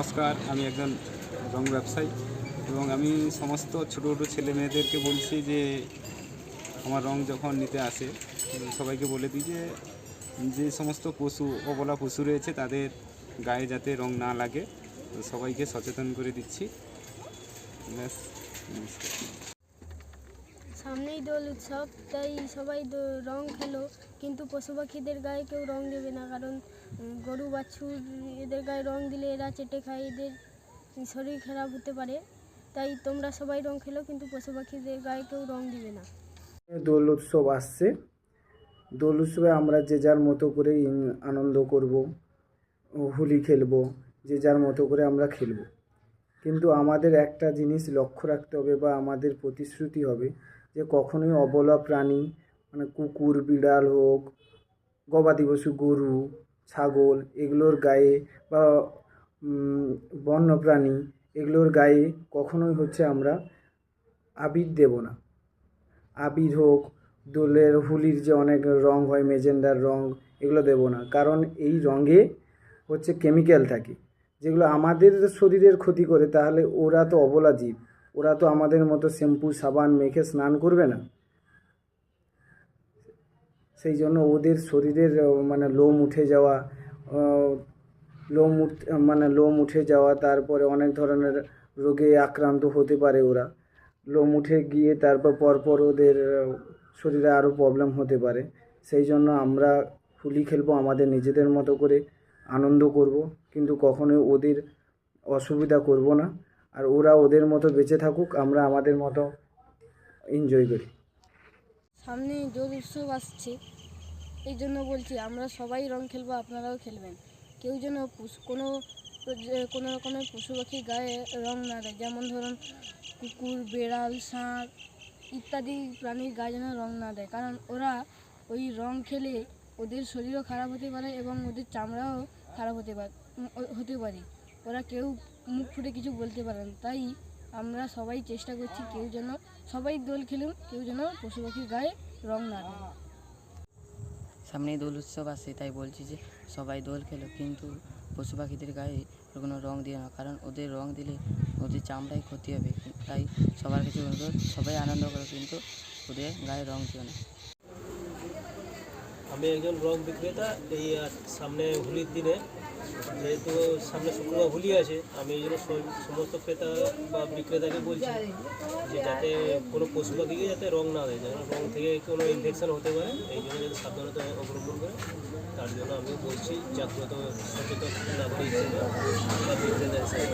নমস্কার, আমি একজন রং ব্যবসায়ী এবং আমি সমস্ত ছোটো ছোটো ছেলে মেয়েদেরকে বলছি যে আমার রং যখন নিতে আসে সবাইকে বলে দিই যে যে সমস্ত পশু, অবলা পশু রয়েছে তাদের গায়ে যাতে রং না লাগে সবাইকে সচেতন করে দিচ্ছি। ব্যাস, নমস্কার। সামনেই দোল উৎসব, তাই সবাই রং খেলো। কিন্তু পশু পাখিদের গায়ে কেউ রং দেবে না, কারণ গরু, বাছুর এদের গায়ে রং দিলে এরা চেটে খায়, এদের শরীর খারাপ হতে পারে। তাই তোমরা সবাই রং খেলো, কিন্তু পশু পাখিদের গায়ে কেউ রং দিবে না। দোল উৎসব আসছে। দোল উৎসবে আমরা যে যার মতো করে আনন্দ করব, হোলি খেলব, যে যার মতো করে আমরা খেলব। কিন্তু আমাদের একটা জিনিস লক্ষ্য রাখতে হবে বা আমাদের প্রতিশ্রুতি হবে যে কখনোই অবলা প্রাণী মানে কুকুর, বিড়াল হোক, গবাদি পশু, গরু, ছাগল, এগুলোর গায়ে বা বন্য প্রাণী, এগুলোর গায়ে কখনোই হচ্ছে আমরা আবির দেব না। আবির হোক, দোলের হোলির যে অনেক রং হয়, মেজেন্ডার রং, এগুলো দেবো না। কারণ এই রঙে হচ্ছে কেমিক্যাল থাকে। যেগুলো আমাদের শরীরের ক্ষতি করে, তাহলে ওরা তো অবলা জীব। ওরা তো আমাদের মতো শ্যাম্পু, সাবান, মেখে স্নান করবে না। সেই জন্য ওদের শরীরের মানে লোম উঠে যাওয়া লোম মানে লোম উঠে যাওয়া, তারপরে অনেক ধরনের রোগে আক্রান্ত হতে পারে ওরা। লোম উঠে গিয়ে তারপর পরপর ওদের শরীরে আরও প্রবলেম হতে পারে। সেই জন্য আমরা হোলি খেলব আমাদের নিজেদের মতো করে। আনন্দ করব, কিন্তু কখনোই ওদের অসুবিধা করব না। আর ওরা ওদের মতো বেঁচে থাকুক, আমরা আমাদের মতো এনজয় করি। সামনে জোর উৎসব আসছে, এই জন্য বলছি আমরা সবাই রং খেলব, আপনারাও খেলবেন। কেউ যেন কোনো কোনো রকমের পশু পাখির গায়ে রং না দেয়, যেমন ধরুন কুকুর, বেড়াল, ষাঁড় ইত্যাদি প্রাণীর গায়ে যেন রং না দেয়। কারণ ওরা ওই রং খেলে ওদের শরীরও খারাপ হতে পারে এবং ওদের চামড়াও খারাপ হতে পারে হতে পারে। ওরা কেউ মুখ ফুটে কিছু বলতে পারে না। তাই আমরা সবাই চেষ্টা করছি কেউ যেন সবাই দোল খেলুন কেউ যেন পশু পাখির গায়ে রং না দেয়। সামনেই দোল উৎসব আসে, তাই বলছি যে সবাই দোল খেলো কিন্তু পশু পাখিদের গায়ে কোনো রং দিও না, কারণ ওদের রং দিলে ওদের চামড়ায় ক্ষতি হবে। তাই সবার কাছে অনুরোধ, সবাই আনন্দ করো, কিন্তু ওদের গায়ে রং দিও না। আমি একজন রং বিক্রেতা, এই সামনে হোলির দিনে। যেহেতু সামনে শুক্রবার হোলি আছে, আমি এই জন্য সমস্ত ক্রেতা বা বিক্রেতাকে বলছি যে যাতে কোনো পশু পাখিকে যাতে রং না দেয়, যেন রং থেকে কোনো ইনফেকশন হতে পারে, এই জন্য যাতে সাবধানতা অবলম্বন করে। তার জন্য আমি বলছি, জাগ্রত, সচেতন নাগরিক হিসেবে বিক্রেতা হিসেবে